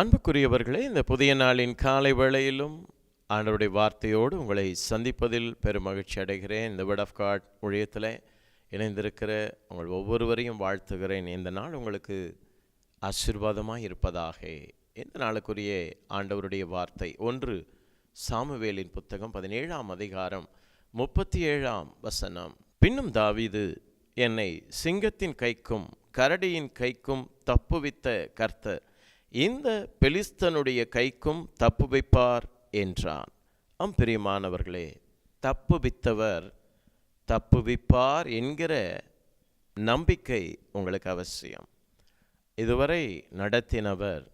அன்புக்குரியவர்களே இந்த புதிய நாளின் காலை வேளையிலும் ஆண்டவருடைய வார்த்தையோடு உங்களை சந்திப்பதில் பெரும் மகிழ்ச்சி அடைகிறேன். இந்த வேர்ட் ஆஃப் காட் ஊழியத்தில் இணைந்திருக்கிற உங்கள் ஒவ்வொருவரையும் வாழ்த்துகிறேன். இந்த நாள் உங்களுக்கு ஆசீர்வாதமாக இருப்பதாக. இந்த நாளுக்குரிய ஆண்டவருடைய வார்த்தை. ஒன்று சாமுவேலின் புத்தகம் பதினேழாம் அதிகாரம் முப்பத்தி ஏழாம் வசனம். பின்னும் தாவிது என்னை சிங்கத்தின் கைக்கும் கரடியின் கைக்கும் தப்புவித்த கர்த்தர் இந்த பெலிஸ்தனுடைய கைக்கும் தப்புவிப்பார் என்றான். அம் பிரியமானவர்களே தப்புவித்தவர் தப்புவிப்பார் என்கிற நம்பிக்கை உங்களுக்கு அவசியம். இதுவரை நடத்தினவர்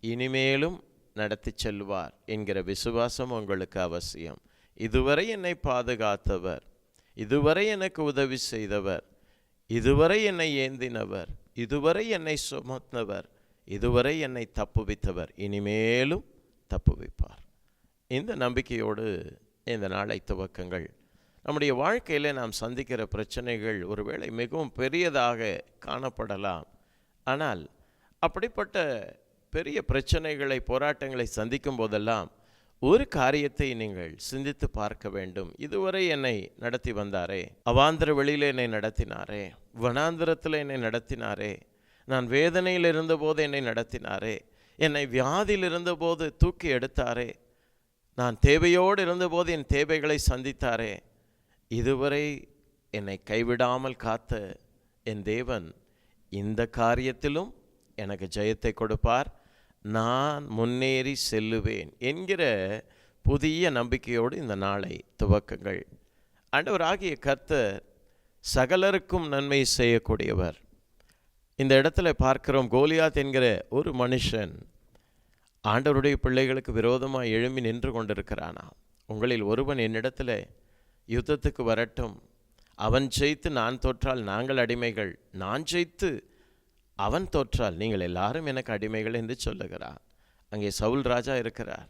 இனிமேலும் நடத்தி செல்வார் என்கிற விசுவாசம் உங்களுக்கு அவசியம். இதுவரை என்னை பாதுகாத்தவர் இதுவரை எனக்கு உதவி செய்தவர் இதுவரை என்னை ஏந்தினவர் இதுவரை என்னை சுமத்தவர் இதுவரை என்னை தப்புவித்தவர் இனிமேலும் தப்புவிப்பார். இந்த நம்பிக்கையோடு இந்த நாளை துவக்கங்கள். நம்முடைய வாழ்க்கையில் நாம் சந்திக்கிற பிரச்சனைகள் ஒருவேளை மிகவும் பெரியதாக காணப்படலாம். ஆனால் அப்படிப்பட்ட பெரிய பிரச்சனைகளை போராட்டங்களை சந்திக்கும் போதெல்லாம் ஒரு காரியத்தை நீங்கள் சிந்தித்து பார்க்க வேண்டும். இதுவரை என்னை நடத்தி வந்தாரே? அவாந்திர வெளியில் என்னை நடத்தினாரே? வனாந்திரத்தில் என்னை நடத்தினாரே? நான் வேதனையில் இருந்தபோது என்னை நடத்தினாரே. என்னை வியாதியில் இருந்தபோது தூக்கி எடுத்தாரே. நான் தேவையோடு இருந்தபோது என் தேவைகளை சந்தித்தாரே. இதுவரை என்னை கைவிடாமல் காத்த என் தேவன் இந்த காரியத்திலும் எனக்கு ஜெயத்தை கொடுப்பார். நான் முன்னேறி செல்லுவேன் என்கிற புதிய நம்பிக்கையோடு இந்த நாளை துவக்குங்கள். ஆண்டவராகிய கர்த்தர் சகலருக்கும் நன்மை செய்யக்கூடியவர். இந்த இடத்துல பார்க்கிறோம் கோலியாத் என்கிற ஒரு மனுஷன் ஆண்டவருடைய பிள்ளைகளுக்கு விரோதமாக எழும்பி நின்று கொண்டிருக்கிறானா? உங்களில் ஒருவன் என்னிடத்தில் யுத்தத்துக்கு வரட்டும். அவன் ஜெயித்து நான் தோற்றால் நாங்கள் அடிமைகள். நான் ஜெயித்து அவன் தோற்றால் நீங்கள் எல்லாரும் எனக்கு அடிமைகள் என்று சொல்லுகிறார். அங்கே சவுல் ராஜா இருக்கிறார்.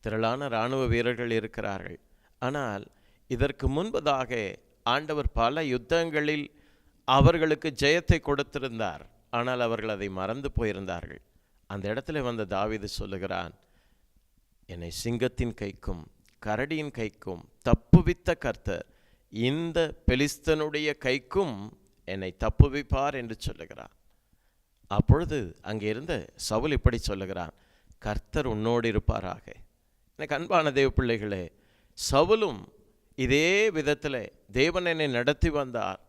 திரளான இராணுவ வீரர்கள் இருக்கிறார்கள். ஆனால் இதற்கு முன்பதாக ஆண்டவர் பல யுத்தங்களில் அவர்களுக்கு ஜெயத்தை கொடுத்திருந்தார். ஆனால் அவர்கள் அதை மறந்து போயிருந்தார்கள். அந்த இடத்துல வந்த தாவிது சொல்லுகிறான் என்னை சிங்கத்தின் கைக்கும் கரடியின் கைக்கும் தப்புவித்த கர்த்தர் இந்த பெலிஸ்தனுடைய கைக்கும் என்னை தப்புவிப்பார் என்று சொல்லுகிறான். அப்பொழுது அங்கே இருந்த சவுல் இப்படி சொல்லுகிறான் கர்த்தர் உன்னோடு இருப்பாராக. எனக்கு அன்பான தேவ பிள்ளைகளே சவுலும் இதே விதத்தில் தேவன் என்னை நடத்தி வந்தார்.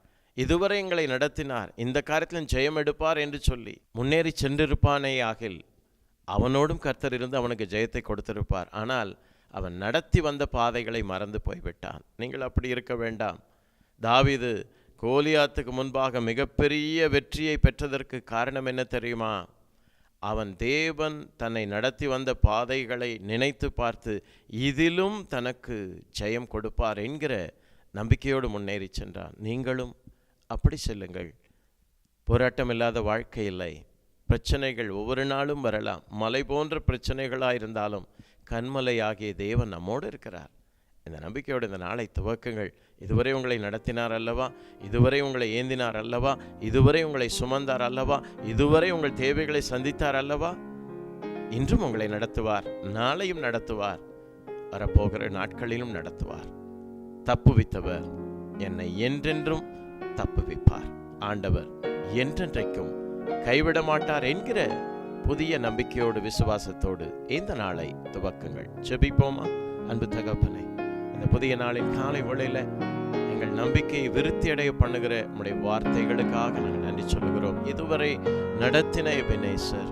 இதுவரை எங்களை நடத்தினார். இந்த காரியத்திலும் ஜெயம் எடுப்பார் என்று சொல்லி முன்னேறி சென்றிருப்பானே ஆகில் அவனோடும் கர்த்தர் இருந்து அவனுக்கு ஜெயத்தை கொடுத்திருப்பார். ஆனால் அவன் நடத்தி வந்த பாதைகளை மறந்து போய்விட்டான். நீங்கள் அப்படி இருக்க வேண்டாம். தாவிது கோலியாத்துக்கு முன்பாக மிகப்பெரிய வெற்றியை பெற்றதற்கு காரணம் என்ன தெரியுமா? அவன் தேவன் தன்னை நடத்தி வந்த பாதைகளை நினைத்து பார்த்து இதிலும் தனக்கு ஜெயம் கொடுப்பார் என்கிற நம்பிக்கையோடு முன்னேறி சென்றான். நீங்களும் அப்படி செல்லுங்கள். போராட்டம் இல்லாத வாழ்க்கை இல்லை. பிரச்சனைகள் ஒவ்வொரு நாளும் வரலாம். மலை போன்ற பிரச்சனைகளாக இருந்தாலும் கண்மலையாகிய தேவன் நம்மோடு இருக்கிறார். இந்த நம்பிக்கையோடு இந்த நாளை துவக்குங்கள். இதுவரை உங்களை நடத்தினார் அல்லவா? இதுவரை உங்களை ஏந்தினார் அல்லவா? இதுவரை உங்களை சுமந்தார் அல்லவா? இதுவரை உங்கள் தேவைகளை சந்தித்தார் அல்லவா? இன்றும் உங்களை நடத்துவார். நாளையும் நடத்துவார். வரப்போகிற நாட்களிலும் நடத்துவார். தப்புவித்தவர். என்னை என்றென்றும் தப்புவிப்பார் ஆண்டவர் என்றென்றைக்கும் கைவிட மாட்டார் என்கிற புதிய நம்பிக்கையோடு விசுவாசத்தோடு இந்த நாளை துவக்குங்கள். செபிப்போமா அன்பு தகப்பனை இந்த புதிய நாளின் காலை வேளையில் எங்கள் நம்பிக்கையை விருத்தி அடைய பண்ணுகிற உடைய வார்த்தைகளுக்காக நாங்கள் நன்றி சொல்லுகிறோம். இதுவரை நடத்தின எபினேசர்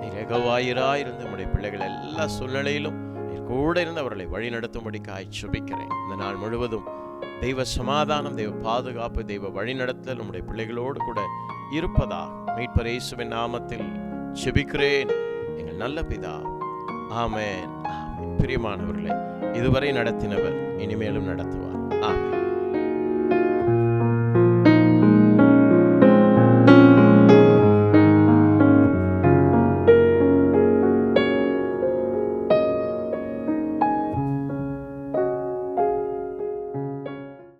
நீர் எகவாயிராயிருந்து உடைய பிள்ளைகள் எல்லா சூழ்நிலையிலும் நீர் கூட இருந்து அவர்களை வழி நடத்தும்படிக்காய் சுபிக்கிறேன் இந்த நாள் முழுவதும் தெய்வ சமாதானம் தெய்வ பாதுகாப்பு தெய்வ வழிநடத்தல் நம்முடைய பிள்ளைகளோடு கூட இருப்பதா? மீட்பர் இயேசுவின் நாமத்தில் செபிக்கிறேன். எங்கள் நல்ல பிதா. ஆமேன். பிரியமானவர்களே இதுவரை நடத்தினவர் இனிமேலும் நடத்துவார்.